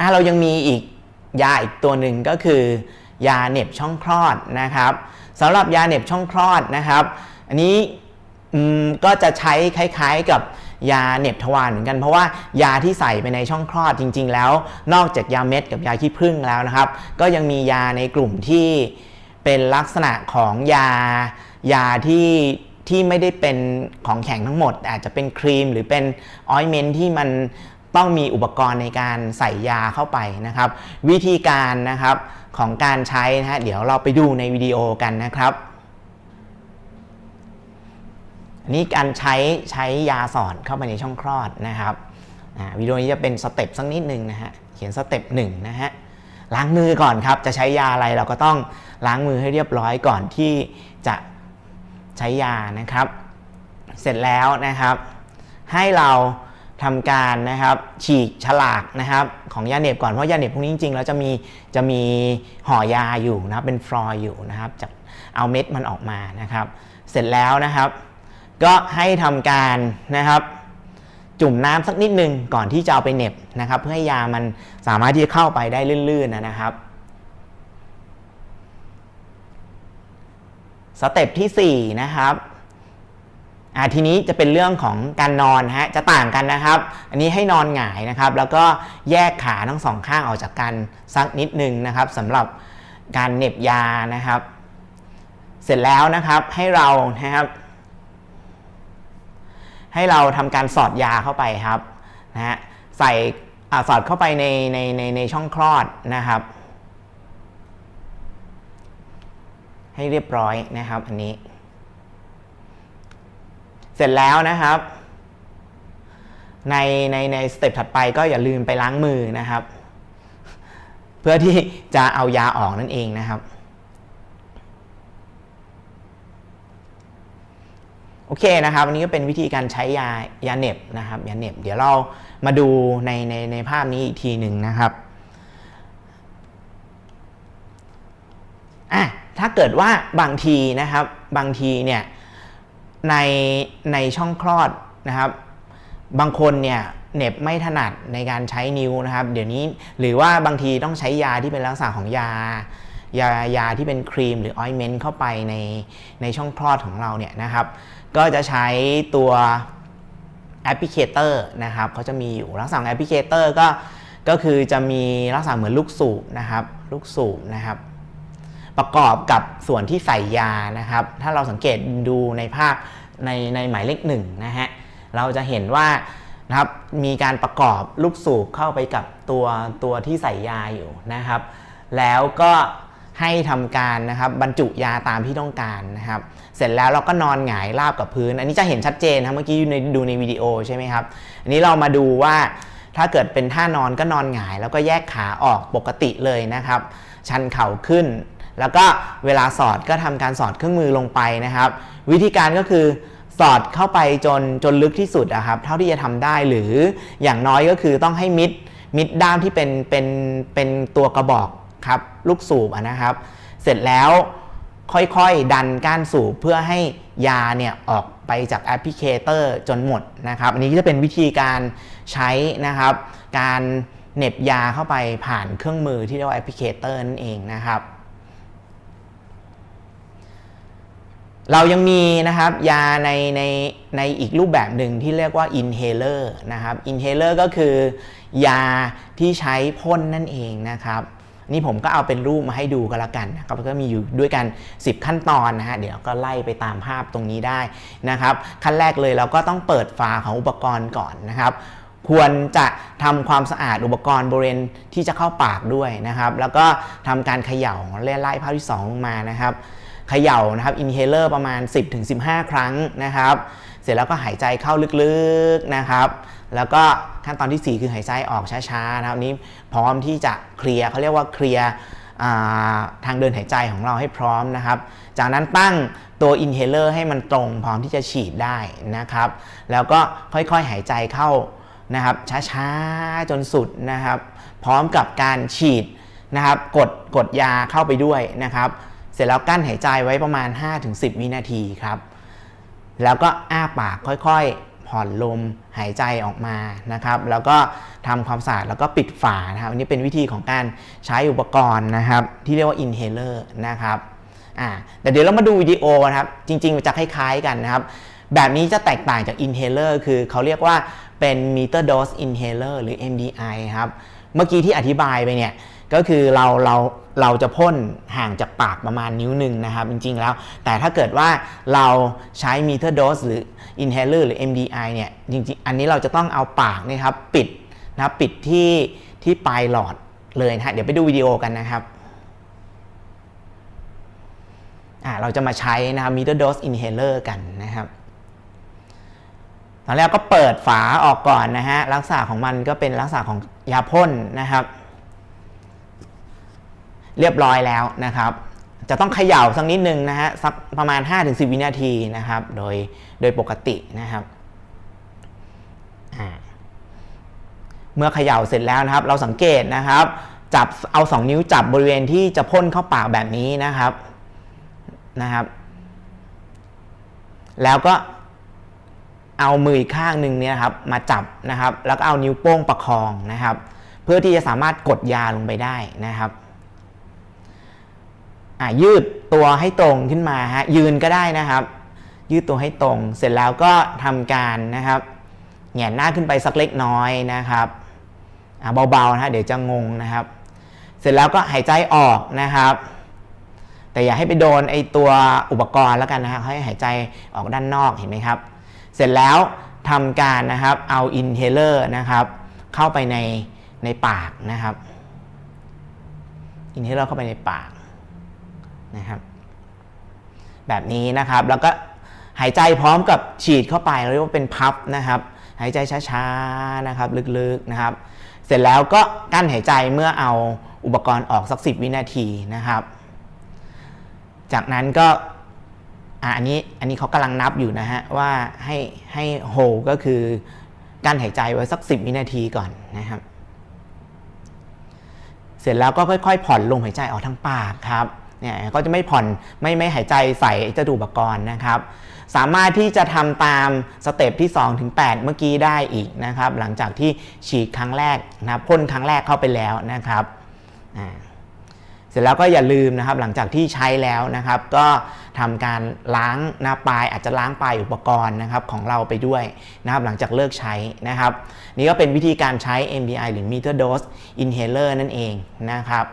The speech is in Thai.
อะเรายังมีอีกยาอีกตัวหนึ่งก็คือยาเหน็บช่องคลอดนะครับสำหรับยาเหน็บช่องคลอดนะครับ อันนี้ก็จะใช้คล้ายๆกับยาเหน็บทวารเหมือนกัน เพราะว่ายาที่ใส่ไปในช่องคลอดจริง ๆ แล้ว นอกจากยาเม็ดกับยาขี้ผึ้งแล้วนะครับ ก็ยังมียาในกลุ่มที่เป็นลักษณะของยายาที่ที่ไม่ได้เป็นของแข็งทั้งหมด อาจจะเป็นครีมหรือเป็นออยเมนที่มัน ต้องมีอุปกรณ์ในการใส่ยาเข้าไปนะครับ วิธีการนะครับของการใช้นะฮะเดี๋ยวเราไปดูในวิดีโอกันนะครับอันนี้การใช้ใช้ยาสอดเข้าไปในช่องคลอดนะครับวิดีโอนี้จะเป็นสเต็ปสักนิดหนึ่งนะฮะเขียนสเต็ปหนึ่งนะฮะล้างมือก่อนครับ จะใช้ยาอะไรเราก็ต้องล้างมือให้เรียบร้อยก่อนที่จะใช้ยานะครับ เสร็จแล้วนะครับ ให้เรา ทำการนะครับฉีกฉลากนะครับของยาเหน็บก่อนเพราะยาเหน็บพวกนี้จริงๆแล้วจะมีจะมีห่อยาอยู่นะครับเป็นฟลอยอยู่นะครับจากเอาเม็ดมันออกมานะครับ เสร็จแล้วนะครับ ก็ให้ทำการนะครับจุ่มน้ำสักนิดนึงก่อนที่จะเอาไปเหน็บนะครับ เพื่อให้ยามันสามารถที่จะเข้าไปได้ลื่นๆนะครับสเต็ปที่4นะครับ อ่าทีนี้จะเป็นเรื่องของการนอนฮะจะต่างกันนะครับ อันนี้ให้นอนหงายนะครับ แล้วก็แยกขาทั้งสองข้างออกจากกันสักนิดนึงนะครับสำหรับการเหน็บยานะครับ เสร็จแล้วนะครับให้เรานะครับ ให้เราทำการสอดยาเข้าไปครับนะฮะใส่อสอดเข้าไปในในในในช่องคลอดนะครับ ให้เรียบร้อยนะครับอันนี้ เสร็จแล้วนะครับ ในในในสเต็ปถัดไปก็อย่าลืมไปล้างมือนะครับ เพื่อที่จะเอายาออกนั่นเองนะครับ โอเคนะครับอันนี้ก็เป็นวิธีการใช้ยายาเน็บนะครับยาเน็บ เดี๋ยวเรามาดูในในในภาพนี้อีกทีหนึ่งนะครับอะถ้าเกิดว่าบางทีนะครับบางทีเนี่ย ในในช่องคลอดนะครับ บางคนเนี่ยเน็บไม่ถนัดในการใช้นิ้วนะครับ เดี๋ยวนี้หรือว่าบางทีต้องใช้ยาที่เป็นลักษณะของยายายาที่เป็นครีมหรือออยเมนต์เข้าไปในในช่องคลอดของเราเนี่ยนะครับ ก็จะใช้ตัวแอปพลิเคเตอร์นะครับเขาจะมีอยู่ลักษณะแอปพลิเคเตอร์ก็ก็คือจะมีลักษณะเหมือนลูกสูบนะครับ ลูกสูบนะครับ ประกอบกับส่วนที่ใส่ยานะครับ ถ้าเราสังเกตดูในภาพในในหมายเลขหนึ่งนะฮะเราจะเห็นว่านะครับมีการประกอบลูกสูบเข้าไปกับตัวตัวที่ใส่ยาอยู่นะครับ แล้วก็ให้ทำการนะครับบรรจุยาตามที่ต้องการนะครับ เสร็จแล้วเราก็นอนหงายราบกับพื้น อันนี้จะเห็นชัดเจนนะเมื่อกี้อยู่ในดูในวิดีโอใช่ไหมครับ อันนี้เรามาดูว่าถ้าเกิดเป็นท่านอนก็นอนหงาย แล้วก็แยกขาออกปกติเลยนะครับ ชันเข่าขึ้น แล้วก็เวลาสอดก็ทำการสอดเครื่องมือลงไปนะครับ วิธีการก็คือสอดเข้าไปจนจนลึกที่สุดอะครับ เท่าที่จะทำได้หรืออย่างน้อยก็คือต้องให้มิดมิดด้ามที่เป็นเป็นเป็นตัวกระบอกครับลูกสูบนะครับ เสร็จแล้วค่อยๆ ดันก้านสูบเพื่อให้ยาเนี่ยออกไปจากแอปพลิเคเตอร์จนหมดนะครับ อันนี้ก็จะเป็นวิธีการใช้นะครับ การเน็บยาเข้าไปผ่านเครื่องมือที่เรียกว่าแอปพลิเคเตอร์นั่นเองนะครับ เรายังมีนะครับยาในในในอีกรูปแบบหนึ่งที่เรียกว่า inhaler นะครับ inhaler ก็คือยาที่ใช้พ่นนั่นเองนะครับนี่ผมก็เอาเป็นรูปมาให้ดูกันละกันนะครับก็มีอยู่ด้วยกัน 10 ขั้นตอนนะฮะเดี๋ยวก็ไล่ไปตามภาพตรงนี้ได้นะครับ ขั้นแรกเลยเราก็ต้องเปิดฝาของอุปกรณ์ก่อนนะครับควรจะทำความสะอาดอุปกรณ์บริเวณที่จะเข้าปากด้วยนะครับ แล้วก็ทำการเขย่าไล่ภาพที่2ลงมานะครับ เขย่านะครับอินเฮเลอร์ประมาณ 10-15 ครั้งนะครับ เสร็จแล้วก็หายใจเข้าลึกๆนะครับ แล้วก็ขั้นตอนที่ 4 คือหายใจออกช้าๆนะครับนี้พร้อมที่จะเคลียร์เขาเรียกว่าเคลียร์ทางเดินหายใจของเราให้พร้อมนะครับ จากนั้นตั้งตัวอินเฮเลอร์ให้มันตรงพร้อมที่จะฉีดได้นะครับ แล้วก็ค่อยๆหายใจเข้านะครับ ช้าๆจนสุดนะครับ พร้อมกับการฉีดนะครับ กดกดยาเข้าไปด้วยนะครับ ร็จแล้วกั้นหายใจไว้ประมาณ 5-10 วินาทีครับ แล้วก็อ้าปากค่อยๆ ผ่อนลมหายใจออกมานะครับ แล้วก็ทำความสะอาดแล้วก็ปิดฝานะครับอันนี้เป็นวิธีของการใช้อุปกรณ์นะครับ ที่เรียกว่า inhaler นะครับอ่าแต่เดี๋ยวเรามาดูวิดีโอนะครับ จริงๆมันจะคล้ายๆกันนะครับ แบบนี้จะแตกต่างจาก inhaler คือเขาเรียกว่าเป็น meter dose inhaler หรือ MDI ครับ เมื่อกี้ที่อธิบายไปเนี่ย ก็คือเราเราเราจะพ่นห่างจากปากประมาณนิ้วหนึ่งนะครับ จริงๆแล้ว แต่ถ้าเกิดว่าเราใช้ meter dose หรือ inhaler หรือ MDI เนี่ยจริงๆ อันนี้เราจะต้องเอาปากนะครับปิดนะครับปิดที่ที่ปลายหลอดเลยนะฮะเดี๋ยวไปดูวิดีโอกันนะครับอ่าเราจะมาใช้นะครับ meter dose inhaler กันนะครับตอนแรกก็เปิดฝาออกก่อนนะฮะลักษณะของมันก็เป็นลักษณะของยาพ่นนะครับ เรียบร้อยแล้วนะครับ จะต้องเขย่าสักนิดนึงนะฮะสักประมาณ 5-10 วินาทีนะครับ โดยโดยปกตินะครับเมื่อเขย่าเสร็จแล้วนะครับ เราสังเกตนะครับ จับเอา 2 นิ้วจับบริเวณที่จะพ่นเข้าปากแบบนี้นะครับนะครับ แล้วก็เอามืออีกข้างหนึ่งเนี่ยครับ มาจับนะครับ แล้วก็เอานิ้วโป้งประคองนะครับ เพื่อที่จะสามารถกดยาลงไปได้นะครับ อะยืดตัวให้ตรงขึ้นมาฮะยืนก็ได้นะครับ ยืดตัวให้ตรง เสร็จแล้วก็ทำการนะครับแหงนหน้าขึ้นไปสักเล็กน้อยนะครับอะเบาๆนะฮะเดี๋ยวจะงงนะครับ เสร็จแล้วก็หายใจออกนะครับ แต่อย่าให้ไปโดนไอตัวอุปกรณ์แล้วกันนะครับให้หายใจออกด้านนอกเห็นไหมครับ เสร็จแล้วทำการนะครับเอาอินเฮเลอร์นะครับ เข้าไปในในปากนะครับอินเฮเลอร์เข้าไปในปาก นะครับแบบนี้นะครับแล้วก็หายใจพร้อมกับฉีดเข้าไปเราเรียกว่าเป็นพับนะครับหายใจช้าๆนะครับลึกๆนะครับ เสร็จแล้วก็กั้นหายใจเมื่อเอาอุปกรณ์ออกสัก 10 วินาทีนะครับ จากนั้นก็อันนี้อันนี้เขากำลังนับอยู่นะฮะว่าให้ให้โฮก็คือการหายใจไว้สัก 10 วินาทีก่อนนะครับ เสร็จแล้วก็ค่อยๆ ผ่อนลมหายใจออกทางปากครับ เนี่ยก็จะไม่ผ่อนไม่ไม่หายใจใส่เจ้าอุปกรณ์นะครับ สามารถที่จะทำตามสเต็ปที่2ถึง8เมื่อกี้ได้อีกนะครับ หลังจากที่ฉีดครั้งแรกนะครับพ่นครั้งแรกเข้าไปแล้วนะครับเสร็จแล้วก็อย่าลืมนะครับหลังจากที่ใช้แล้วนะครับ ก็ทำการล้างหน้าปลายอาจจะล้างปลายอุปกรณ์นะครับของเราไปด้วยนะครับหลังจากเลิกใช้นะครับ นี่ก็เป็นวิธีการใช้ MDI หรือ Meter Dose Inhaler นั่นเองนะครับ